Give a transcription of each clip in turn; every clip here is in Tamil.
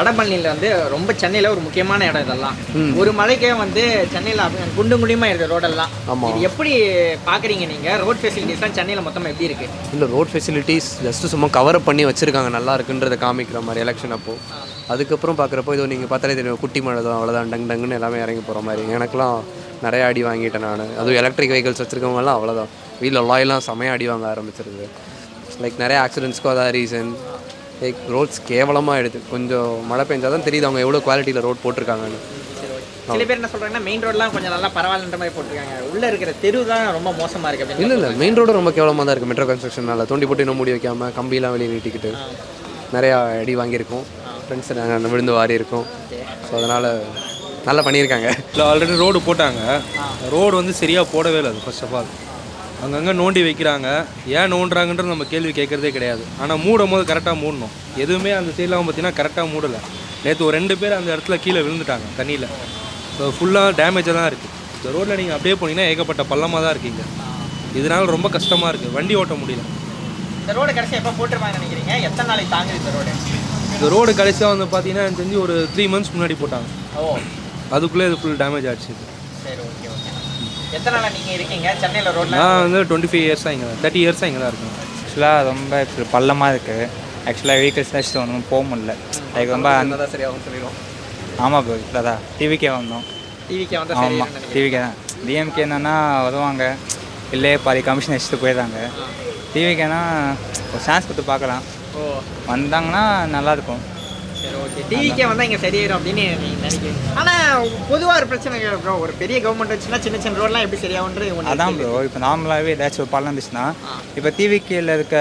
வடபழனியில் வந்து ரொம்ப சென்னையில் ஒரு முக்கியமான இடம் இதெல்லாம். ஒரு மலைக்கே வந்து சென்னையில் குண்டு குண்டியமா இருக்கு ரோடெல்லாம். இது எப்படி பார்க்குறீங்க நீங்கள் ரோட் ஃபெசிலிட்டிஸ்லாம் சென்னையில் மொத்தமாக எப்படி இருக்கு? இல்லை ரோட் ஃபெசிலிட்டிஸ் ஜஸ்ட் சும்மா கவர் பண்ணி வச்சுருக்காங்க. நல்லா இருக்குன்றதை காமிக்கிற மாதிரி எலெக்ஷன் அப்போ. அதுக்கப்புறம் பார்க்குறப்போ இது நீங்கள் பார்த்தாலே தெரியும் குட்டி மழை தான் அவ்வளோதான் டங் டங்குன்னு எல்லாமே இறங்கி போகிற மாதிரி. எனக்குலாம் நிறைய அடி வாங்கிட்டேன் நான். அதுவும் எலக்ட்ரிக் வெஹிக்கல்ஸ் வச்சுருக்கவங்கலாம் அவ்வளோதான் வீட்டில் லாயெல்லாம் செமையாக அடி வாங்க ஆரம்பிச்சிருது. லைக் நிறைய ஆக்சிடென்ட்ஸ்க்கும் அதான் ரீசன் லைக் ரோட்ஸ் கேவலமாக ஆயிடுது கொஞ்சம் மழை பெஞ்சால் தான் தெரியுது அவங்க எவ்வளோ குவாலிட்டியில் ரோட் போட்டிருக்காங்கன்னு. சில பேர் என்ன சொல்கிறாங்கன்னா மெயின் ரோட்லாம் கொஞ்சம் நல்லா பரவாயில்லன்ற மாதிரி போட்டிருக்காங்க. உள்ளே இருக்கிற தெரு தான் ரொம்ப மோசமாக இருக்கு அப்படின்னு இல்லை இல்லை மெயின் ரோடு ரொம்ப கேவலமாக தான் இருக்குது மெட்ரோ கன்ஸ்ட்ரக்ஷனால தோண்டி போட்டு இன்னும் மூடி வைக்காமல் கம்பிலாம் வெளியே நீட்டிக்கிட்டு. நிறையா அடி வாங்கியிருக்கோம். ஃப்ரெண்ட்ஸ் நாங்கள் விழுந்து வாரி இருக்கோம். ஸோ அதனால் நல்லா பண்ணியிருக்காங்க. இல்லை ஆல்ரெடி ரோடு போட்டாங்க. ரோடு வந்து சரியாக போடவே இல்லை அது ஃபர்ஸ்ட் ஆஃப் ஆல் அங்கங்கே நோண்டி வைக்கிறாங்க. ஏன் நோண்டுறாங்கன்றது நம்ம கேள்வி கேட்குறதே கிடையாது. ஆனால் மூடும் போது கரெக்டாக மூடணும். எதுவுமே அந்த சைட்லாம் பார்த்தீங்கன்னா கரெக்டாக மூடலை. நேற்று ஒரு ரெண்டு பேர் அந்த இடத்துல கீழே விழுந்துட்டாங்க தண்ணியில். ஸோ ஃபுல்லாக டேமேஜாக தான் இருக்குது இந்த ரோட்டில் நீங்கள் அப்படியே போனீங்கன்னா ஏகப்பட்ட பள்ளமாக தான் இருக்கீங்க. இதனால ரொம்ப கஷ்டமாக இருக்குது வண்டி ஓட்ட முடியல. இந்த ரோடு கடைசி எப்போ நினைக்கிறீங்க? எத்தனை நாளைக்கு தாங்குது இந்த ரோடு இந்த ரோடு கடைசியாக வந்து பார்த்தீங்கன்னா எனக்கு தெரிஞ்சு ஒரு த்ரீ மந்த்ஸ் முன்னாடி போட்டாங்க. ஓ. அதுக்குள்ளே இது ஃபுல் டேமேஜ் ஆச்சு. எத்தனை நீங்கள் இருக்கீங்க? சென்னையில் ரோட்டில் நான் வந்து டுவெண்ட்டி ஃபைவ் இயர்ஸாக இங்கே தேர்ட்டி இயர்ஸாக இங்கே தான் இருக்கேன். ஆக்சுவலாக ரொம்ப இப்ப பள்ளமாக இருக்குது ஆக்சுவலாக வெஹிக்கிள்ஸ் வச்சுட்டு ஒன்றும் போக முடியல. லைக் ரொம்ப சரியாகும் சொல்லிடுவோம். ஆமாம் ப்ரோ இப்போ தான் டிவிக்கே வந்தோம். டிவிக்கு வந்து சரி ஆமாம் டிவிக்கே தான். டிஎம்கே என்னன்னா வருவாங்க. இல்லையே பாதி கமிஷன் வச்சுட்டு போயிடுறாங்க. டிவிக்கேனா ஒரு சான்ஸ் கொடுத்து பார்க்கலாம். ஓ. வந்தாங்கன்னா நல்லாயிருக்கும் சரி ஓகே டிவிக்கே வந்தால் இங்கே சரியாயிடும் அப்படின்னு நீங்கள் நினைக்கிறீங்க. ஆனால் பொதுவாக ஒரு பிரச்சனை ப்ரோ ஒரு பெரிய கவர்மெண்ட் வச்சுன்னா சின்ன சின்ன ரோட்லாம் எப்படி சரியாகுன்றது அதான் ப்ரோ இப்போ நார்மலாகவே ஏதாச்சும் ஒரு பள்ளம் இருந்துச்சுன்னா இப்போ டிவிக்கில் இருக்க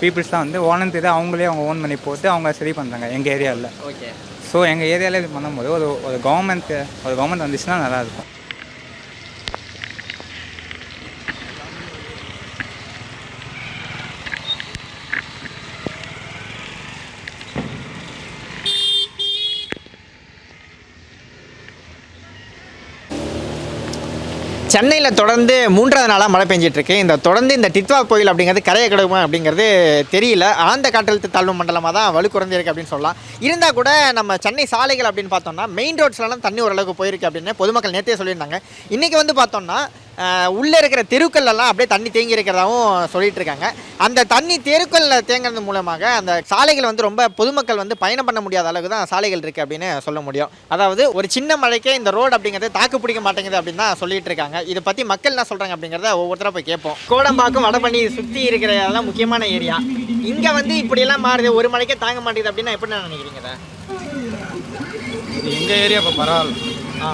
பீப்புள்ஸ் தான் வந்து ஓனம் தெரியுது அவங்களே அவங்க ஓன் பண்ணி போட்டு அவங்க சரி பண்ணுறாங்க எங்கள் ஏரியாவில் ஓகே ஸோ எங்கள் ஏரியாவில் இது பண்ணும்போது ஒரு ஒரு கவர்மெண்ட் ஒரு கவர்மெண்ட் வந்துச்சுன்னா நல்லாயிருக்கும் சென்னையில் தொடர்ந்து மூன்றாவது நாளாக மழை பெஞ்சிட்ருக்கு இந்த தொடர்ந்து இந்த டிட்வா கோயில் அப்படிங்கிறது கரையை கிடக்குமா அப்படிங்கிறது தெரியல. ஆழ்ந்த காற்றழுத்த தாழ்வு மண்டலமாக தான் வலு குறைஞ்சிருக்கு அப்படின்னு சொல்லலாம். இருந்தால் கூட நம்ம சென்னை சாலைகள் அப்படின்னு பார்த்தோம்னா மெயின் ரோட்ஸ்லாம் தண்ணி ஓரளவுக்கு போயிருக்கு அப்படின்னு பொதுமக்கள் நேற்றே சொல்லியிருந்தாங்க. இன்றைக்கி வந்து பார்த்தோம்னா உள்ளே இருக்கிற தெருக்கள் எல்லாம் அப்படியே தண்ணி தேங்கி இருக்கிறதாவும் சொல்லிட்டு இருக்காங்க. அந்த தண்ணி தெருக்களில் தேங்குறது மூலமாக அந்த சாலைகள் வந்து ரொம்ப பொதுமக்கள் வந்து பயணம் பண்ண முடியாத அளவுக்கு தான் சாலைகள் இருக்குது அப்படின்னு சொல்ல முடியும். அதாவது ஒரு சின்ன மழைக்கே இந்த ரோடு அப்படிங்கிறது தாக்கு பிடிக்க மாட்டேங்குது அப்படின்னு தான் சொல்லிட்டு இருக்காங்க. இதை பற்றி மக்கள் என்ன சொல்கிறாங்க அப்படிங்கிறத ஒவ்வொருத்தராக போய் கேட்போம். கோடம்பாக்கம் வடபண்ணி சுற்றி இருக்கிற முக்கியமான ஏரியா. இங்கே வந்து இப்படியெல்லாம் மாறுது. ஒரு மழைக்கே தாங்க மாட்டேங்குது அப்படின்னா எப்படி நினைக்கிறீங்க இதை? எங்கள் ஏரியா இப்போ பரவாயில்ல. ஆ.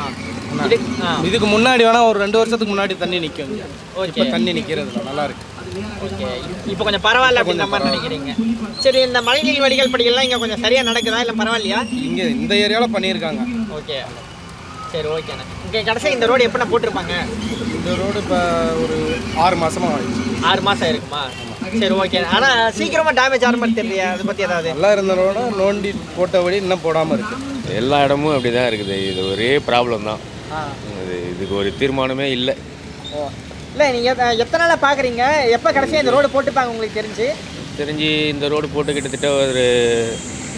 இதுக்கு முன்னாடி வேணால் ஒரு ரெண்டு வருஷத்துக்கு முன்னாடி தண்ணி நிற்கும் ஓகே. இப்போ தண்ணி நிற்கிறது நல்லா இருக்கு. ஓகே. இப்போ கொஞ்சம் பரவாயில்ல அப்படின்ற மாதிரி நினைக்கிறீங்க. சரி இந்த மழைநீர் வடிகால் படிகள்லாம் இங்கே கொஞ்சம் சரியாக நடக்குதா இல்லை பரவாயில்லையா? இங்கே இந்த ஏரியாவில் பண்ணியிருக்காங்க. ஓகே. சரி ஓகேண்ணே இங்கே கடைசியாக இந்த ரோடு எப்படிண்ணா போட்டிருப்பாங்க? இந்த ரோடு இப்போ ஒரு ஆறு மாசமாக ஆயிடுச்சு. ஆறு மாதம் இருக்குமா சரி ஓகே. ஆனால் சீக்கிரமாக டேமேஜ் ஆகிற மாதிரி தெரியலையா? அதை பற்றி ஏதாவது? நல்லா இருந்த ரோட நோண்டி போட்டபடி இன்னும் போடாமல் இருக்கு. எல்லா இடமும் அப்படி தான் இருக்குது. இது ஒரே ப்ராப்ளம் தான். இது இதுக்கு ஒரு தீர்மானமே இல்லை. இல்லை நீங்கள் எத்தனை நாளாக பார்க்குறீங்க எப்போ கடைசியாக இந்த ரோடு போட்டுப்பாங்க உங்களுக்கு தெரிஞ்சு? தெரிஞ்சு இந்த ரோடு போட்டு கிட்டத்தட்ட ஒரு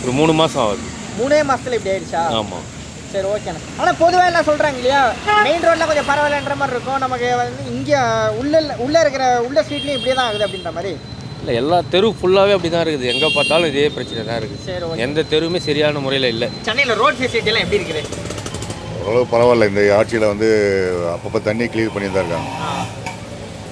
ஒரு மூணு மாதம் ஆகுது. மூணே மாதத்தில் இப்படி ஆயிடுச்சா? ஆமாம் சரி ஓகேண்ணே ஆனால் பொதுவாக எல்லாம் சொல்கிறாங்க இல்லையா? மெயின் ரோட்டில் கொஞ்சம் பரவாயில்லன்ற மாதிரி இருக்கும். நமக்கு வந்து இங்கே உள்ள உள்ளே இருக்கிற உள்ள ஸ்ட்ரீட்லேயும் இப்படியே தான் ஆகுது அப்படின்ற மாதிரி. இல்லை எல்லா தெரு ஃபுல்லாகவே அப்படி தான் இருக்குது. எங்கே பார்த்தாலும் இதே பிரச்சனை தான் இருக்குது. எந்த தெருவுமே சரியான முறையில் இல்லை. சென்னையில் ரோட் ஃபெசிலிட்டிலாம் எப்படி இருக்குது? ஓரளவு பரவாயில்ல. இந்த ஆட்சியில் வந்து அப்பப்போ தண்ணி கிளியர் பண்ணி தான் இருக்காங்க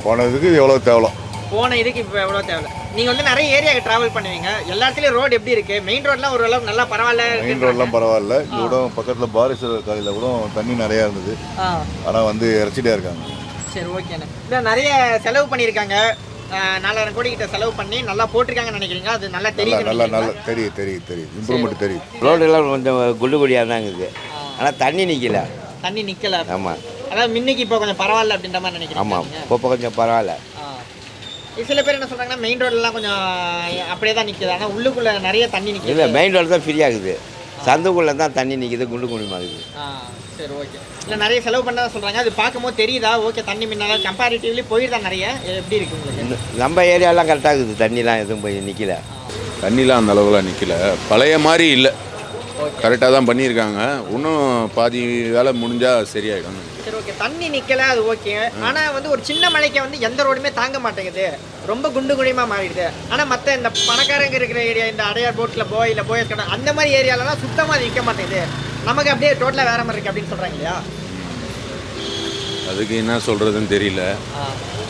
போனதுக்கு எவ்வளோ தேவலோ போன இதுக்கு இப்போ எவ்வளோ தேவை நீங்கள் வந்து நிறைய ஏரியாவுக்கு ட்ராவல் பண்ணுவீங்க. எல்லா இடத்துலையும் ரோடு எப்படி இருக்குது மெயின் ரோட்லாம் ஓரளவுக்கு நல்லா பரவாயில்ல மெயின். ரோடெலாம் பரவாயில்ல. இது கூட பக்கத்தில் பாரீஸ்வரர் காலையில் கூட தண்ணி நிறையா இருந்தது. ஆனால் வந்து இறச்சிட்டே இருக்காங்க. சரி ஓகேண்ணே இல்லை நிறைய செலவு பண்ணியிருக்காங்க. நாலாயிரம் கோடி கிட்ட செலவு பண்ணி நல்லா போட்டிருக்காங்கன்னு நினைக்கிறீங்க அது நல்லா தெரியுது நல்லா நல்லா தெரியும் தெரியும் தெரியும் இம்ப்ரூவ்மெண்ட் தெரியும் ரோடெல்லாம் கொஞ்சம் குண்டு குழியாக தான் இருக்குது. ஆனால் தண்ணி நிற்கல தண்ணி நிற்கல ஆமாம் அதாவது முன்னைக்கு இப்போ கொஞ்சம் பரவாயில்ல அப்படின்ற மாதிரி நினைக்கிறீங்க ஆமாம்? இப்போ கொஞ்சம் பரவாயில்ல. சில பேர் என்ன சொல்றாங்கன்னா மெயின் ரோட்லாம் கொஞ்சம் அப்படியே தான் நிற்குது ஆனால் உள்ளுக்குள்ள நிறைய தண்ணி நிற்குது இல்லை மெயின் ரோடு தான் ஃப்ரீ ஆகுது. சந்துக்குள்ளே தான் தண்ணி நிற்கிது குண்டு குழிமா இருக்குது. ஆ சரி ஓகே இல்லை நிறைய செலவு பண்ண சொல்றாங்க. அது பார்க்கும்போது தெரியுதா? ஓகே தண்ணி முன்னால கம்பேரிட்டிவ்லி போயிருதா நிறைய? எப்படி இருக்கு உங்களுக்கு? நம்ம ஏரியாலாம் கரெக்டாக இருக்குது தண்ணிலாம் எதுவும் போய் நிற்கல தண்ணிலாம் அந்த அளவுலாம் நிற்கல பழைய மாதிரி இல்லை. கரெக்டாக தான் பண்ணியிருக்காங்க. இன்னும் பாதி வேலை முடிஞ்சால் சரியாயிடும் சரி ஓகே தண்ணி நிக்கல அது ஓகே ஆனா வந்து ஒரு சின்ன மழைக்கு வந்து எந்த ரோடுமே தாங்க மாட்டேங்குது. ரொம்ப குண்டு குழியமா மாறிடுது. ஆனா மத்த இந்த பணக்காரங்க இருக்கிற ஏரியா இந்த அடையார் போட் கிளப்போ இல்ல போயஸ் கடை அந்த மாதிரி ஏரியாலலாம் சுத்தமா அது நிக்க மாட்டேங்குது. நமக்கு அப்படியே டோட்டலா வேற மாதிரி இருக்கு அப்படின்னு சொல்றாங்க இல்லையா? அதுக்கு என்ன சொல்கிறதுன்னு தெரியல.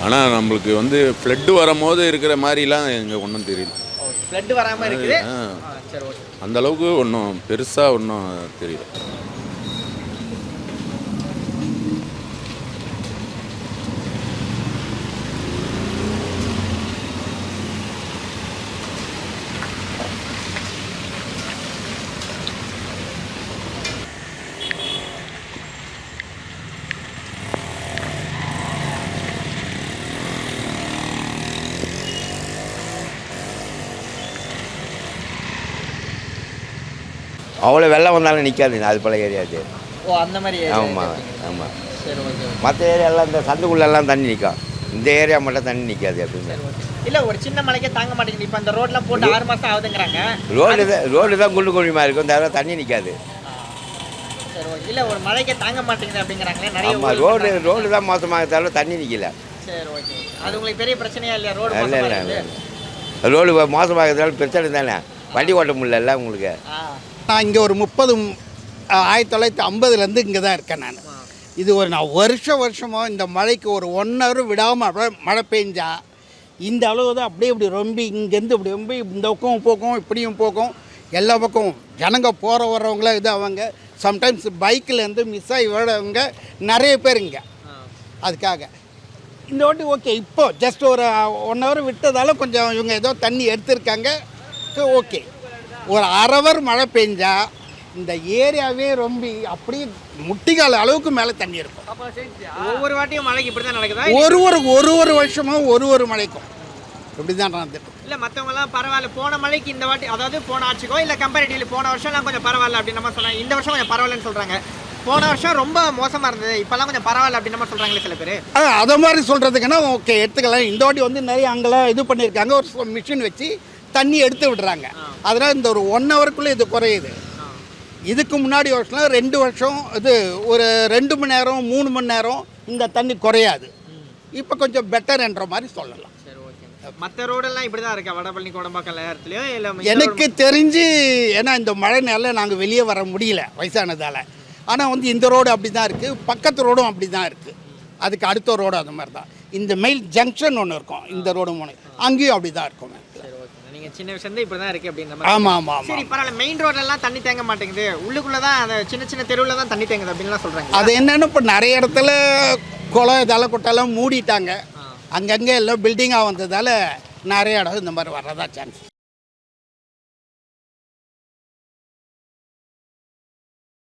ஆனால் நம்மளுக்கு வந்து ஃப்ளட்டு வரும்போது இருக்கிற மாதிரிலாம் எங்கே ஒன்றும் தெரியல. ஃப்ளட் வராம இருக்குது. சரி ஓகே அந்த அளவுக்கு ஒன்றும் பெருசாக ஒன்றும் தெரியல. அவ்வளோ வெள்ளம் வந்தாலும் நிற்காது அது போல ஏரியா அது. ஓ அந்த மாதிரி ஆமாம். ஆமாம் சரி ஓகே மற்ற ஏரியாலாம் இந்த சந்துக்குள்ளெல்லாம் தண்ணி நிற்கும் இந்த ஏரியா மட்டும் தண்ணி நிற்காது எப்பவுமே இல்ல ஒரு சின்ன மலைக்கே தாங்க மாட்டேங்குது. இப்ப அந்த ரோட்லாம் போட்டு ஆறு மாசம் ஆகுதுங்கிறாங்க. ரோடு தான் ரோடு தான் குண்டு குழிமா இருக்கும். தவிர தண்ணி நிற்காது சரி ஓகே இல்ல ஒரு மலைக்கே தாங்க மாட்டேங்குது அப்படிங்கிறாங்களே நிறைய ரோடு. ரோடு தான் மோசமாக தவிர தண்ணி நிற்கல சரி ஓகே அது உங்களுக்கு பெரிய பிரச்சனையா இல்லையா? ரோடு இல்லை இல்லை ரோடு மோசமாகிறதால பிரச்சனை தானே. வண்டி ஓட்ட முடியல உங்களுக்கு? நான் இங்கே ஒரு முப்பது ஆயிரத்தி தொள்ளாயிரத்தி ஐம்பதுலேருந்து இங்கே தான் இருக்கேன் நான். இது ஒரு நான் வருஷம் வருஷமாக இந்த மழைக்கு ஒரு ஒன் ஹவர் விடாமல் மழை பெஞ்சா இந்த அளவு தான் அப்படியே இப்படி ரொம்ப இங்கேருந்து இப்படி ரொம்ப இந்த பக்கம் போக்கும் இப்படியும் போக்கும் எல்லா பக்கம் ஜனங்க போகிற வர்றவங்கள இது அவங்க. சம்டைம்ஸ் பைக்கிலேருந்து மிஸ் ஆகி வரவங்க நிறைய பேர் இங்கே. அதுக்காக. இந்த வாட்டி ஓகே இப்போ ஜஸ்ட் ஒரு ஒன் ஹவர் விட்டதால கொஞ்சம் இவங்க ஏதோ தண்ணி எடுத்திருக்காங்க. ஓகே ஒரு அரை ஹவர் மழை பெஞ்சா இந்த ஏரியாவே ரொம்ப அப்படியே முட்டிக்கால அளவுக்கு மேலே தண்ணி இருக்கும். ஒவ்வொரு வாட்டியும் மழைக்கு இப்படி தான் நடக்குதா? ஒரு ஒரு ஒரு ஒரு வருஷமும் ஒரு ஒரு மழைக்கும். இப்படி தான் நடந்துட்டு. இல்ல மத்தவங்க எல்லாம் பரவாயில்ல போன மழைக்கு இந்த வாட்டி அதாவது போன ஆட்சிக்கோ இல்ல கம்பேரிட்டிவ்லி போன வருஷம்லாம் கொஞ்சம் பரவாயில்ல அப்படின்னு நம்ம சொன்னாங்க இந்த வருஷம் கொஞ்சம் பரவாயில்லன்னு சொல்றாங்க. போன வருஷம் ரொம்ப மோசமா இருந்தது இப்பெல்லாம் கொஞ்சம் பரவாயில்ல அப்படின்னு நம்ம சொல்றாங்களே சில பேர். அதை மாதிரி சொல்கிறதுக்குன்னா ஓகே எடுத்துக்கலாம். இந்த வாட்டி வந்து நிறைய அங்கெல்லாம் இது பண்ணியிருக்காங்க. ஒரு மிஷின் வச்சு தண்ணி எடுத்து விடுறாங்க. அதனால் இந்த ஒரு ஒன் ஹவருக்குள்ளே இது குறையுது. இதுக்கு முன்னாடி வருஷம்லாம் ரெண்டு வருஷம் இது ஒரு ரெண்டு மணி நேரம் மூணு மணி நேரம் இந்த தண்ணி குறையாது. இப்போ கொஞ்சம் பெட்டர்ன்ற மாதிரி சொல்லலாம். சரி ஓகே மத்த ரோடெல்லாம் இப்படி தான் இருக்கா? வடபழனி கோடம்பாக்கம் நேரத்துலயோ இல்ல எனக்கு தெரிஞ்சு ஏன்னா இந்த மழை நேரில் நாங்கள் வெளியே வர முடியல வயசானதால். ஆனால் வந்து இந்த ரோடு அப்படி தான் இருக்குது பக்கத்து ரோடும் அப்படி தான் இருக்குது அதுக்கு அடுத்த ரோடு அந்த மாதிரி தான் இந்த மெயில் ஜங்ஷன் ஒன்று இருக்கும். இந்த ரோடு மூணு. அங்கேயும் அப்படி தான் இருக்கும். சின்ன விஷயம் இப்படி தான் இருக்கு அப்படின்ற ஆமாம் ஆமாம் ஆமாம் சரி பரவாயில்ல மெயின் ரோட்லலாம் தண்ணி தேங்க மாட்டேங்குது. உள்ளுக்குள்ள தான் அந்த சின்ன சின்ன தெருவுல தான் தண்ணி தேங்குது அப்படின்லாம் சொல்றாங்க. அது என்னென்னு இப்போ நிறைய இடத்துல குளம் தலை கொட்டெல்லாம் மூடிட்டாங்க. அங்கங்கே எல்லாம் பில்டிங்காக வந்ததால் நிறைய இடம் இந்த மாதிரி வர்றதா சான்ஸ்